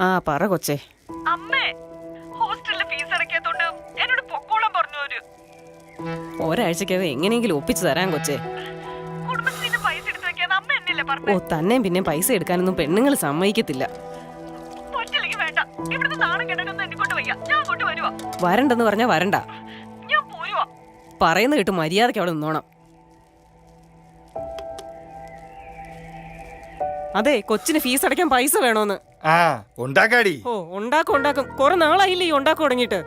ആ പറ കൊച്ചേ. അമ്മേ ഹോസ്റ്റലിലെ ഫീസ് അടയ്ക്കാത്തോണ്ട് എന്നോട് പൊക്കോളം പറഞ്ഞു അവർ. ഒരാഴ്ചക്കകം എങ്ങനെയെങ്കിലും ഒപ്പിച്ചു തരാൻ കൊച്ചേ. പൈസ എടുത്തു വെക്കാൻ അമ്മ എന്നല്ലേ ഓ പറഞ്ഞു തന്നെയും പിന്നെ പൈസ എടുക്കാനൊന്നും പെണ്ണുങ്ങൾ സമ്മതിക്കത്തില്ല. പറ്റില്ലെങ്കിൽ വേണ്ട. ഇവിടുത്തെ നാണം കെട്ടാനൊന്നും എന്നെ കൊണ്ട് വയ്യ. ഞാൻ അങ്ങോട്ട് വരുവാ. വരണ്ടെന്ന് പറഞ്ഞാ വരണ്ട. ഞാൻ പോരുവാ. പറയുന്ന കേട്ട് മര്യാദയ്ക്ക് അവിടെ നിന്നോണം. അതെ കൊച്ചിന് ഫീസ് അടയ്ക്കാൻ പൈസ വേണോന്ന്. ആ ഉണ്ടാക്കാടി. ഓ ഉണ്ടാക്കും ഉണ്ടാക്കും. കുറെ നാളായില്ലേ ഈ ഉണ്ടാക്കും തുടങ്ങിയിട്ട്.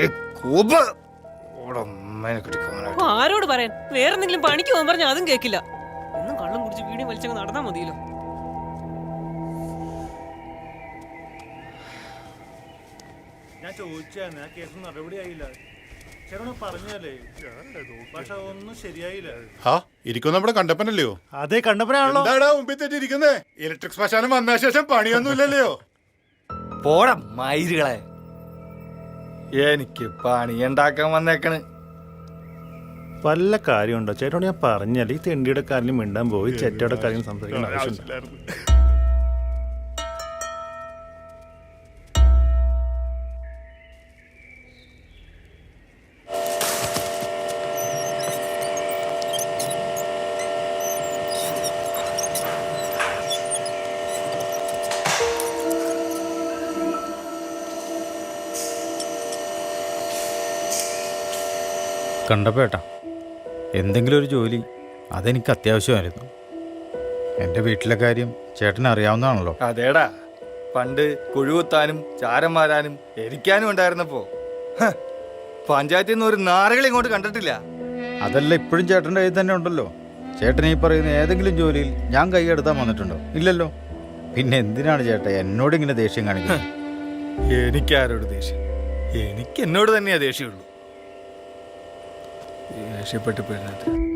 ഏ കൂബ് ഓടെ അമ്മേനെ കിട്ടിക്കോനെ ഓ, ആരോട് പറയാൻ? വേറെന്തെങ്കിലും പണിക്ക് പോകാൻ പറഞ്ഞാൽ അതും കേക്കില്ല. എന്നും കള്ളം കുടിച്ച് വീടിയും വലിച്ചങ്ങ് നടന്നാ മതിയല്ലോ. ഞാൻ ചോദിച്ചായിരുന്നു ആ കേസ് നടപടിയായില്ല. ചേട്ടനോട് ഹാ ഇരിക്കും നമ്മുടെ കണ്ടപ്പനല്ലയോ അതെ കണ്ടപ്പനാണല്ലോ. എന്താടാ മുമ്പിൽ തെറ്റിയിരിക്കുന്നേ? ഇലക്ട്രിക് ശ്മശാനം വന്ന ശേഷം പണിയൊന്നുമില്ലല്ലോ പോടാ മയിലുകളെ. എനിക്ക് പണിയുണ്ടാക്കാൻ വന്നേക്കണ്. വല്ല കാര്യമുണ്ടോ? ചേട്ടനോട് ഞാൻ പറഞ്ഞാൽ ഈ തെണ്ടിയുടെ കാര്യം മിണ്ടാൻ പോയി ചേട്ടയുടെ കാര്യം സംസാരിക്കണം ആവശ്യമില്ല. കണ്ടപ്പോ ഏട്ടാ എന്തെങ്കിലും ഒരു ജോലി അതെനിക്ക് അത്യാവശ്യമായിരുന്നു. എന്റെ വീട്ടിലെ കാര്യം ചേട്ടൻ അറിയാവുന്നതാണല്ലോ. അതേടാ പണ്ട് കുഴുകുത്താനും ചാരം മാരാനും എരിക്കാനും ഉണ്ടായിരുന്നപ്പോ. ഹ, പഞ്ചായത്തിൽ നിന്ന് ഒരു നാറുകൾ ഇങ്ങോട്ട് കണ്ടിട്ടില്ല. അതല്ല ഇപ്പോഴും ചേട്ടന്റെ കയ്യിൽ തന്നെ ഉണ്ടല്ലോ. ചേട്ടൻ ഈ പറയുന്ന ഏതെങ്കിലും ജോലിയിൽ ഞാൻ കൈയെടുത്താൻ വന്നിട്ടുണ്ടോ? ഇല്ലല്ലോ. പിന്നെ എന്തിനാണ് ചേട്ടൻ എന്നോട് ഇങ്ങനെ ദേഷ്യം കാണിക്കുന്നത്? എനിക്കാരോട് ദേഷ്യം? എനിക്ക് എന്നോട് തന്നെയാ ദേഷ്യമുള്ളൂ செய்யப்பட்டு போயிருந்தது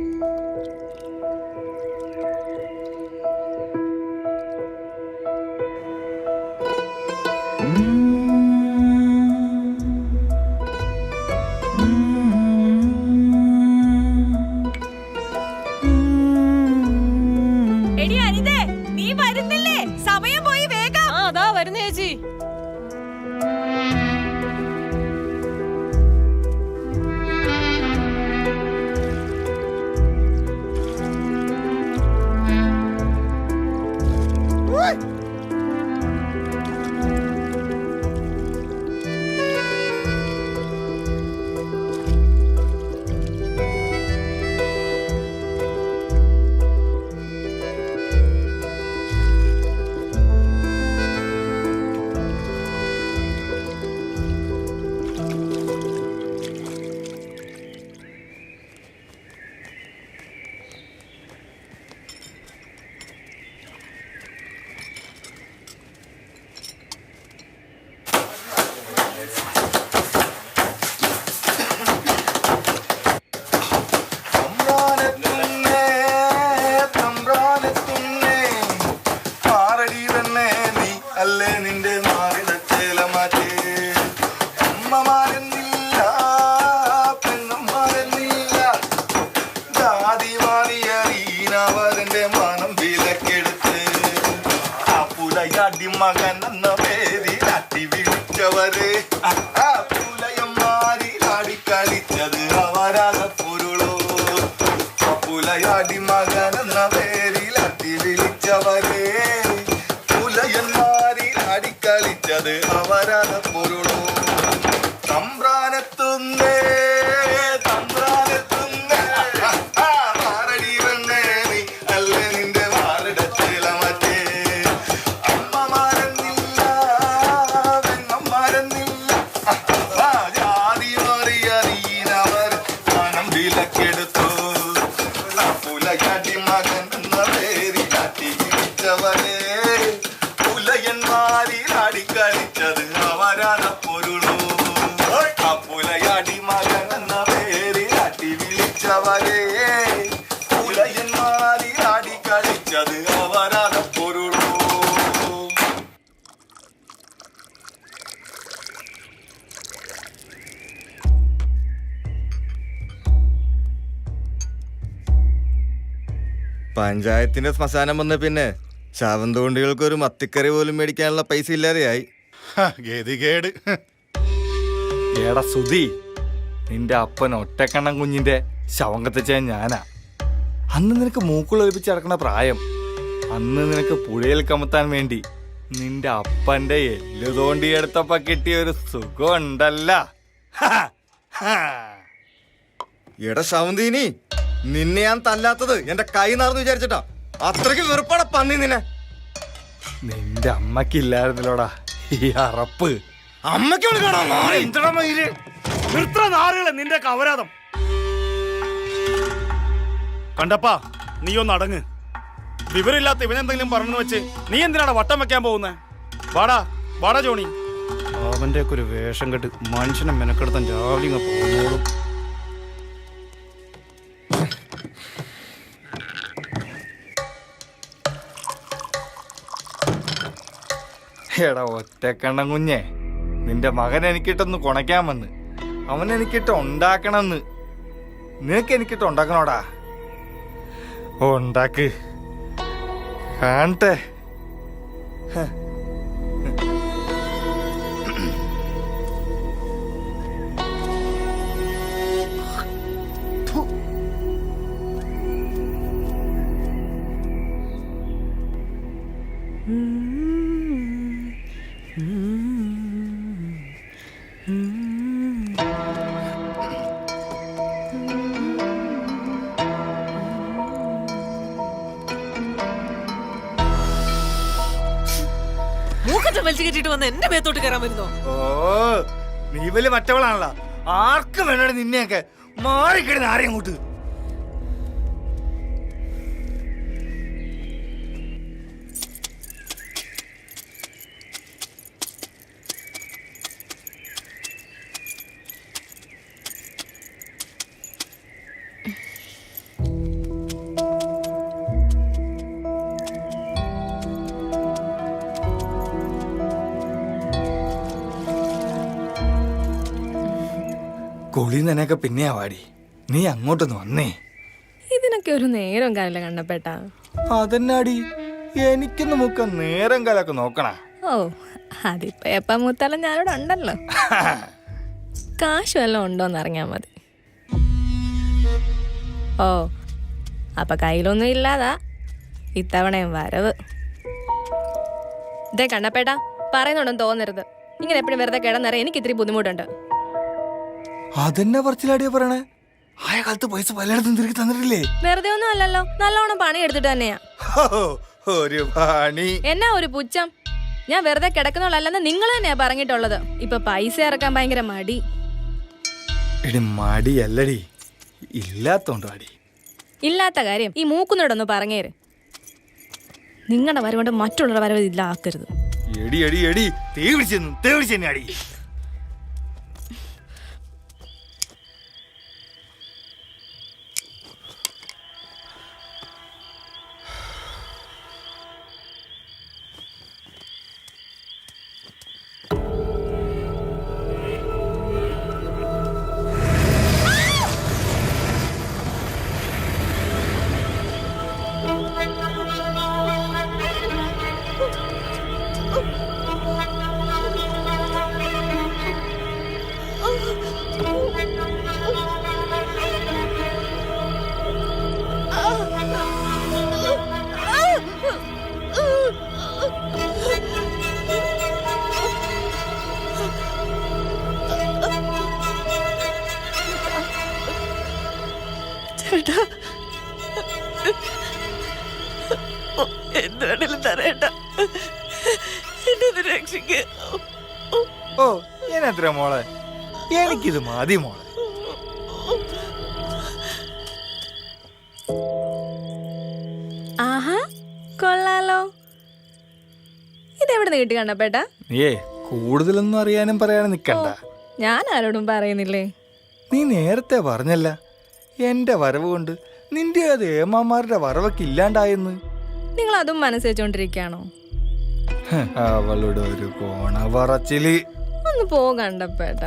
മാറിയറിയവരന്റെ മാനം വിലക്കെടുത്ത്. ആ പുലയാടി മകൻ എന്ന പേരിൽ അട്ടി വിളിച്ചവരെ. ആ പഞ്ചായത്തിന്റെ ശ്മശാനം വന്ന പിന്നെ ശവന്തോണ്ടികൾക്ക് ഒരു മത്തിക്കറി പോലും മേടിക്കാനുള്ള പൈസ ഇല്ലാതെയായി. ഗതികേട്. എടാ സുധി. നിന്റെ അപ്പൻ ഒറ്റക്കണ്ണം കുഞ്ഞിന്റെ ശവം കത്തിച്ച ഞാനാ. അന്ന് നിനക്ക് മൂക്കുളൊലിപ്പിച്ച് നടക്കണ പ്രായം. അന്ന് നിനക്ക് പുഴയിൽ കമത്താൻ വേണ്ടി നിന്റെ അപ്പന്റെ എല്ലു തോണ്ടി എടുത്തപ്പ കിട്ടിയ ഒരു സുഖം ഉണ്ടല്ല എടാ ശവന്തീനി. നിന്നെ ഞാൻ തല്ലാത്തത് എന്റെ കൈ നടന്ന് വിചാരിച്ചിട്ടാ. അത്രയ്ക്ക് വെറുപ്പാണ് പന്നി നിന്നെ. നിന്റെ അമ്മക്കില്ലായിരുന്നല്ലോടാ ഈ അറപ്പ്. അമ്മയ്ക്ക് നാറുകളെ? നിന്റെ കവരാതം കണ്ടപ്പാ നീ ഒന്ന് അടങ്ങ്. വിവരമില്ലാത്ത ഇവനെന്തെങ്കിലും പറഞ്ഞു വെച്ച് നീ എന്തിനാണ് വട്ടം വെക്കാൻ പോകുന്നേ? വാടാ വാടാ ജോണി. അവന്റെ ഒക്കെ ഒരു വേഷം കെട്ട് മനുഷ്യനെ മെനക്കെടുത്താൻ രാവിലെ പോകുന്നോളും എടാ ഒറ്റക്കണ്ണം കുഞ്ഞെ. നിന്റെ മകൻ എനിക്കിട്ടൊന്ന് കുണയ്ക്കാമെന്ന്. അവൻ എനിക്കിട്ട് ഉണ്ടാക്കണമെന്ന്. നിനക്ക് എനിക്കിട്ട് ഉണ്ടാക്കണോടാ? ഉണ്ടാക്ക്. കാണട്ടെ. മൂക്കറ്റം വലിച്ചു കെട്ടിട്ട് വന്ന് എന്റെ മേത്തോട്ട് കയറാൻ വരുന്നോ? ഓ നീ വലിയ മറ്റവളാണല്ലോ. ആർക്കും വേണോടെ നിന്നെയൊക്കെ. മാറിക്കിടുന്ന ആരെയും അങ്ങോട്ട്. കുളി നിനക്ക് പിന്നെയാ വാടി. നീ അങ്ങോട്ടൊന്ന് വന്നേ. ഇതിനൊക്കെ ഒരു നേരം കാലില്ല കണ്ണപ്പേട്ട? അതെന്നാടി? എനിക്കൊന്ന് മുക്ക നേരം കാലൊക്കെ നോക്കണ. ഓ അതിപ്പോ എപ്പ മൂത്താലും ഞാനിവിടെ ഉണ്ടല്ലോ. കാശ് വല്ലതും ഉണ്ടോന്ന് അറിഞ്ഞാ മതി. ഓ അപ്പൊ കയ്യിലൊന്നും ഇല്ലാതാ. ഇത്തവണയും വരവ്. ഇതേ കണ്ണപ്പേട്ട പറയുന്നുണ്ടെന്ന് തോന്നരുത്. ഇങ്ങനെ എപ്പോഴും വെറുതെ കിടന്നറിയാൻ എനിക്ക് ഇത്തിരി ബുദ്ധിമുട്ടുണ്ട്. അതെന്നെ പറച്ചിലാടിയാ പറയണേ? ആയ കാലത്ത് പൈസ പലയിടത്തും തിരികെ തന്നിട്ടില്ലേ? വെറുതെ ഒന്നും അല്ലല്ലോ. നല്ലോണം പണി എടുത്തിട്ട് തന്നെയാ. ഒരു പണി. എന്നാ ഒരു പുച്ഛം? ഞാൻ വെറുതെ കിടക്കുന്നോളല്ലെന്ന് നിങ്ങൾ തന്നെയാ പറഞ്ഞിട്ടുള്ളത്. ഇപ്പൊ പൈസ ഇറക്കാൻ ഭയങ്കര മടി. എടി മടിയല്ലടി. ഇല്ലാത്തോണ്ട് അടി ഇല്ലാത്ത കാര്യം ഈ മൂക്കുന്നോടൊന്ന് പറഞ്ഞേര്. നിങ്ങളുടെ വരവുകൊണ്ട് മറ്റുള്ളവരുടെ വരവ് ഇല്ലാക്കരുത് എടി എടി എടി. തീ പിടിച്ചെന്നു തീ പിടിച്ചെന്നെ അടി ഞാനെത്ര മോളെ എനിക്കിത് മതി മോളെ. ആഹാ കൊള്ളാലോ. ഇതെവിടെ കിട്ടി കണ്ടപ്പേട്ടാ ഏ കൂടുതലൊന്നും അറിയാനും പറയാനും നിക്കണ്ട. ഞാൻ ആരോടും പറയുന്നില്ലേ? നീ നേരത്തെ പറഞ്ഞല്ല എന്റെ വരവ് കൊണ്ട് നിന്റെ അത് ഏമാമാരുടെ വരവൊക്കെ ഇല്ലാണ്ടായെന്ന്. നിങ്ങൾ അതും മനസ്സ് വെച്ചോണ്ടിരിക്കുകയാണോ? അവളുടെ ഒരു കോണ പറച്ചിൽ. ഒന്ന് പോ കണ്ടപ്പേട്ട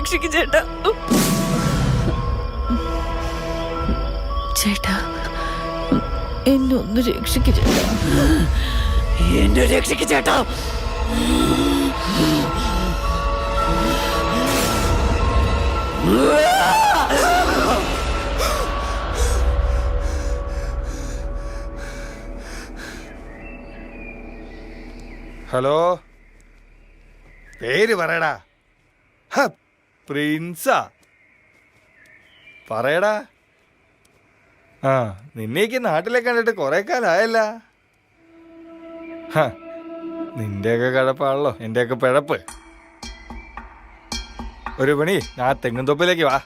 രക്ഷിക്കും ചേട്ടാ. ചേട്ടാ എന്നെ ഒന്ന് രക്ഷിക്കും ചേട്ടാ. എന്നെ രക്ഷിക്കും ചേട്ടാ. ഹലോ? പേര് പറയടാ. ഹ, പ്രിൻസാ. പറയടാ. ആ നിന്നേക്ക് നാട്ടിലെ കണ്ടിട്ട് കുറെ കാലമായല്ല നിന്റെയൊക്കെ കഴപ്പാണല്ലോ എന്റെയൊക്കെ പിഴപ്പ്. ഒരു പണി ഞാൻ തെങ്ങുംതൊപ്പിലേക്ക് വാ.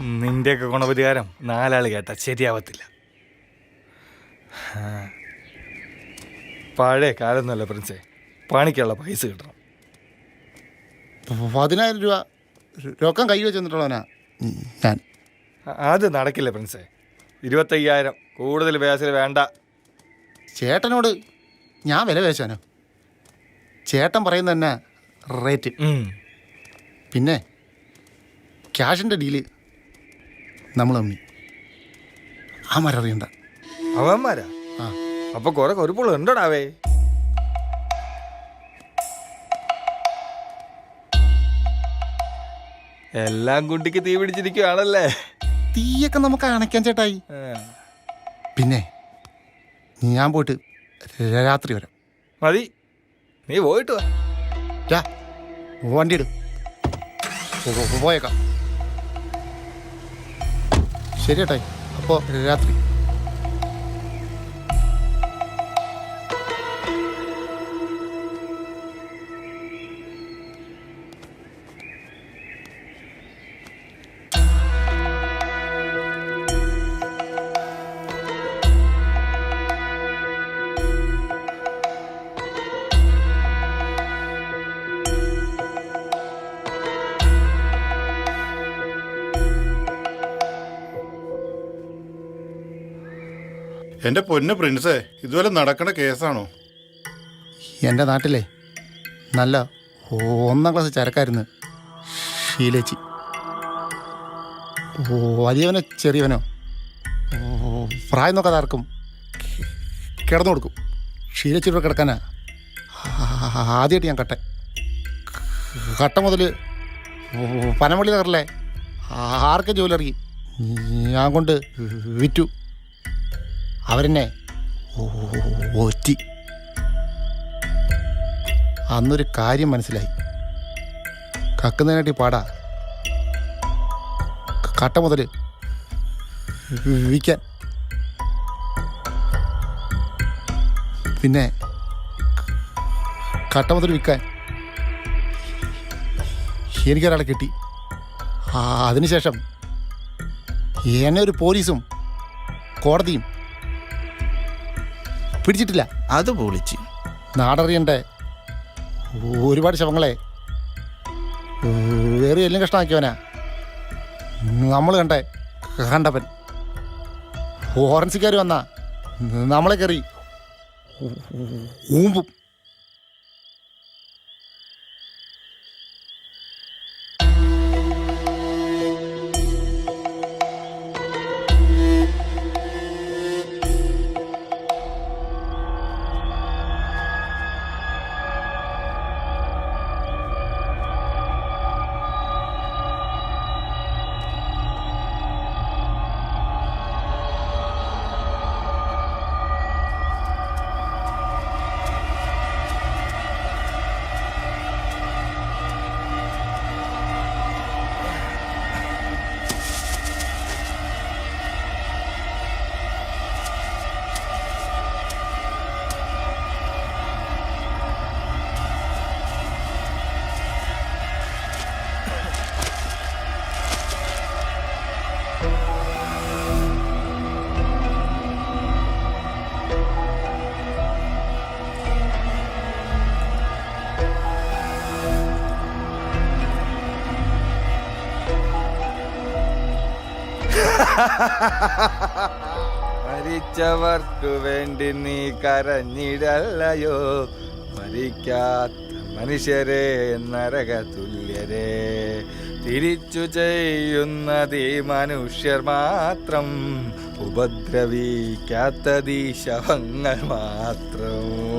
നിന്റെയൊക്കെ ഗുണപരിഹാരം നാലാൾ കേട്ടാ ശരിയാവത്തില്ല. പഴയ കാലൊന്നുമല്ല പ്രിൻസേ പണിക്കുള്ള പൈസ കിട്ടണം. പതിനായിരം രൂപ. രോക്കം കൈ വെച്ച് തന്നിട്ടുള്ളവനാ ഞാൻ അത് നടക്കില്ല പ്രിൻസേ. ഇരുപത്തയ്യായിരം. കൂടുതൽ പേസിൽ വേണ്ട. ചേട്ടനോട് ഞാൻ വില പേശാനോ? ചേട്ടൻ പറയുന്ന തന്നെ റേറ്റ്. പിന്നെ ക്യാഷിന്റെ ഡീൽ നമ്മൾ തമ്മി. ആ മരറിയണ്ട അവന്മാരാ? ആ. അപ്പൊ കുറെ കൊരുപ്പുള്ള ഉണ്ടോടാവേ? എല്ലാം കുട്ടിക്ക് തീ പിടിച്ചിരിക്കുവാണല്ലേ? തീയൊക്കെ നമുക്ക് അണയ്ക്കാൻ ചേട്ടായി. പിന്നെ ഞാൻ പോയിട്ട് രാത്രി വരാം. മതി. നീ പോയിട്ട് വാ. വണ്ടി ഇടും. പോയേക്കാം. ശരി ചേട്ടായി അപ്പോൾ രാത്രി. എന്റെ പൊന്ന് പ്രിൻസേ ഇതുപോലെ നടക്കണ കേസാണോ? എന്റെ നാട്ടിലെ നല്ല ഒന്നാം ക്ലാസ് ചരക്കായിരുന്നു ഷീലേച്ചി വലിയവനോ ചെറിയവനോ? പ്രായം നോക്കാതെ ആർക്കും കിടന്നു കൊടുക്കും. ഷീലേച്ചിയുടെ കിടക്കാനാ ആദ്യമായിട്ട് ഞാൻ കട്ടെ. കട്ട മുതൽ പനമള്ളി നഗറിലെ ആർക്കും ജോലി ഇറങ്ങി? ഞാൻ കൊണ്ട് വിറ്റു. അവരെന്നെ ഓറ്റി. അന്നൊരു കാര്യം മനസ്സിലായി. കക്കുന്നതിനായിട്ട് പാടാ. കട്ട മുതൽ വിൽക്കാൻ പിന്നെ കട്ട മുതൽ വിൽക്കാൻ എനിക്കൊരാളെ കിട്ടി. അതിനുശേഷം എന്നെ ഒരു പോലീസും കോടതിയും പിടിച്ചിട്ടില്ല. അത് പൊളിച്ച്. നാടറിയണ്ടേ? ഒരുപാട് ശവങ്ങളെ. വേറെ എല്ലാം കഷ്ടമാക്കിയവനാ നമ്മൾ കണ്ടേ കണ്ടവൻ ഫോറൻസിക്കാർ വന്നാ നമ്മളെ കയറി. ഊമ്പും. മരിച്ചവർക്കു വേണ്ടി നീ കരഞ്ഞിടല്ലയോ? മരിക്കാത്ത മനുഷ്യരെ നരക തുല്യരെ തിരിച്ചു ചെയ്യുന്നതീ മനുഷ്യർ മാത്രം. ഉപദ്രവിക്കാത്തതീ ശവങ്ങൾ മാത്രം.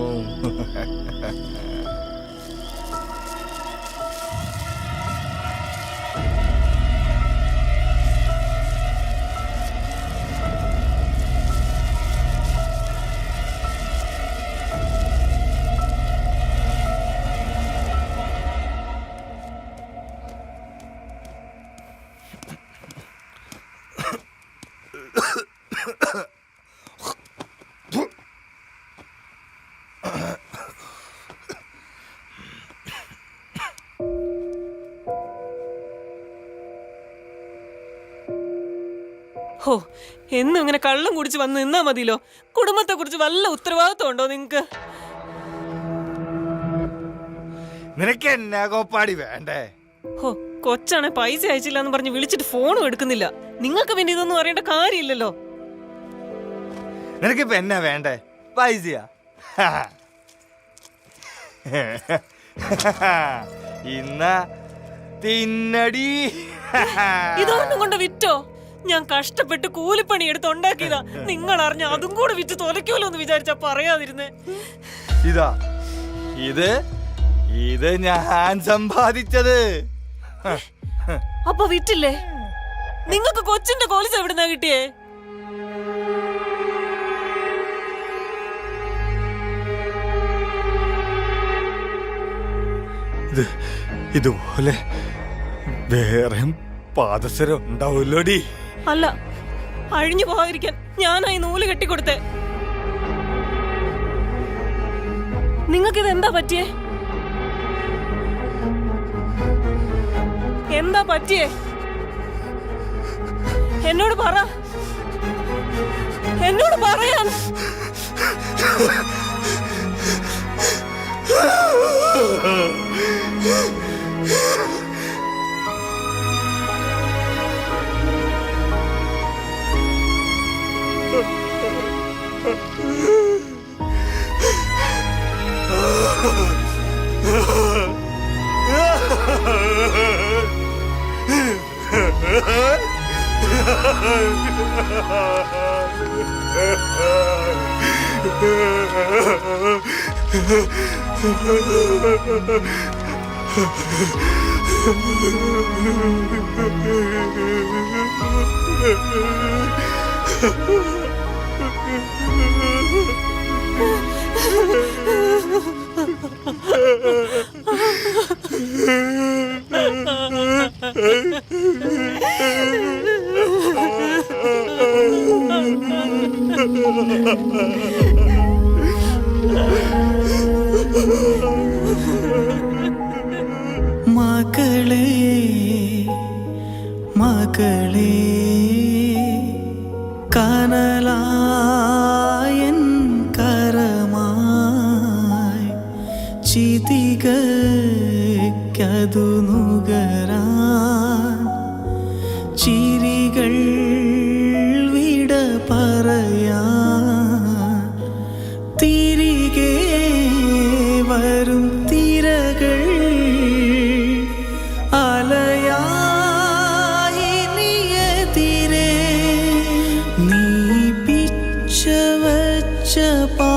ഹോ എന്നും ഇങ്ങനെ കള്ളം കുടിച്ച് വന്ന് നിന്നാ മതിയല്ലോ കുടുംബത്തെ കുറിച്ച് വല്ല ഉത്തരവാദിത്വം ഉണ്ടോ നിങ്ങക്ക്? നിനക്ക് എന്നാ കോപ്പാടി വേണ്ടേ? ഹോ കൊച്ചാണെ പൈസ അയച്ചില്ല എന്ന് പറഞ്ഞ് വിളിച്ചിട്ട് ഫോണും എടുക്കുന്നില്ല. നിങ്ങൾക്ക് പിന്നെ ഇതൊന്നും അറിയേണ്ട കാര്യമില്ലല്ലോ. നിനക്ക് എന്നാ വേണ്ടേ? പൈസയാ. ഇന്ന തിന്നടി. ഇതൊന്നും കൊണ്ട് വിറ്റോ? ഞാൻ കഷ്ടപ്പെട്ട് കൂലിപ്പണി എടുത്ത് ഉണ്ടാക്കിയതാ. നിങ്ങൾ അറിഞ്ഞ അതും കൂടെ വിറ്റ് തുലയ്ക്കുമല്ലോ എന്ന് വിചാരിച്ചാ പറയാതിരുന്നേ. ഇതാ ഇത് ഇത് ഞാൻ സമ്പാദിച്ചത്. അപ്പൊ വിറ്റില്ലേ? നിങ്ങൾക്ക് കൊച്ചിന്റെ കോലിസ് എവിടുന്നാ കിട്ടിയേ? ഇത് ഇതുപോലെ വേറെ പാദസരം ഉണ്ടാവുമല്ലോടി. അല്ല അഴിഞ്ഞു പോകാതിരിക്കാൻ ഞാനായി നൂൽ കെട്ടിക്കൊടുത്തേ. നിങ്ങൾക്കിത് എന്താ പറ്റിയേ? എന്താ പറ്റിയേ? എന്നോട് പറ. എന്നോട് പറയാൻ. Ha ha ha! മകളെ മകളെ കനലായൻ തികയ്ക്കതു നുകരാൻ ചിരികൾ വിട പറയാ. തിരികെ വരും തിരകൾ അലയാതിരെ നീ പിച്ച പാ